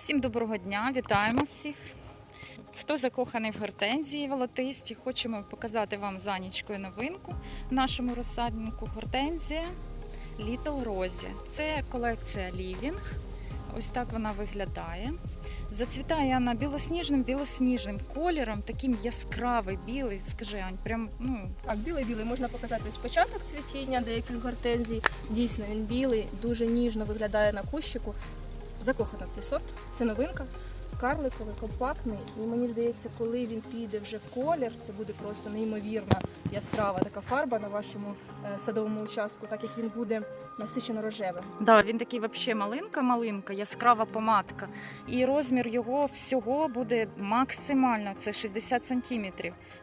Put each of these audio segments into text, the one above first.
Всім доброго дня, вітаємо всіх. Хто закоханий в гортензії волотисті, хочемо показати вам за нічкою новинку в нашому розсаднику гортензія Little Rosy. Це колекція Living. Ось так вона виглядає. Зацвітає вона білосніжним білосніжним кольором, таким яскравий білий. Скажи, Ань, прям ну Так, білий-білий можна показати ось початок цвітіння деяких гортензій. Дійсно, він білий, дуже ніжно виглядає на кущику. Закохана цей сорт, це новинка. Карликовий, компактний. І мені здається, коли він піде вже в колір, це буде просто неймовірна яскрава така фарба на вашому е, садовому участку, так як він буде насичено рожевим. Да, він такий взагалі малинка-малинка, яскрава помадка. І розмір його всього буде максимально це 60 см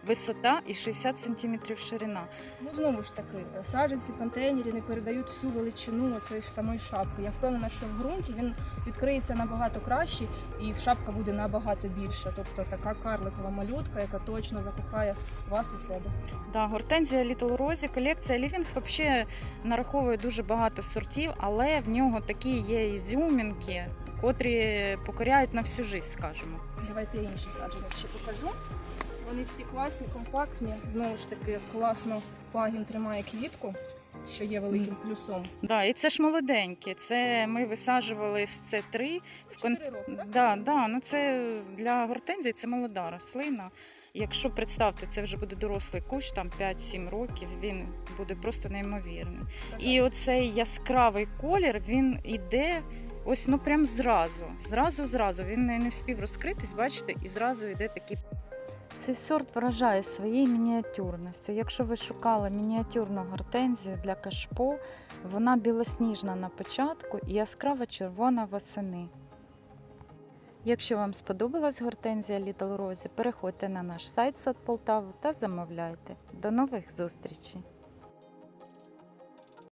висота і 60 см ширина. Ну знову ж таки, е, саджанці в не передають всю величину цієї ж самої шапки. Я впевнена, що в ґрунті він відкриється набагато краще, і шапка буде набагато більша. Тобто така карликова малютка, яка точно закохає вас у себе. Да, гортензія Little Rosy, колекція Living взагалі нараховує дуже багато сортів, але в нього такі є ізюмінки, котрі покоряють на всю життя, скажімо. Давайте я інші саджання ще покажу. Вони всі класні, компактні. Знову ж таки, класно пагін тримає квітку, що є великим плюсом. Да, і це ж молоденькі. Це ми висаджували з С3 в кон... Чотири роки, так? Да, да, ну це для гортензії це молода рослина. Якщо представте, це вже буде дорослий кущ, там 5-7 років, він буде просто неймовірний. І оцей яскравий колір він іде ось ну прям зразу. Зразу, зразу. Він не, не встиг розкритись, бачите, і зразу йде такий. Цей сорт вражає своєю мініатюрністю. Якщо ви шукали мініатюрну гортензію для кашпо, вона білосніжна на початку і яскраво червона восени. Якщо вам сподобалась гортензія Little Rose, переходьте на наш сайт Сад Полтаву та замовляйте. До нових зустрічей!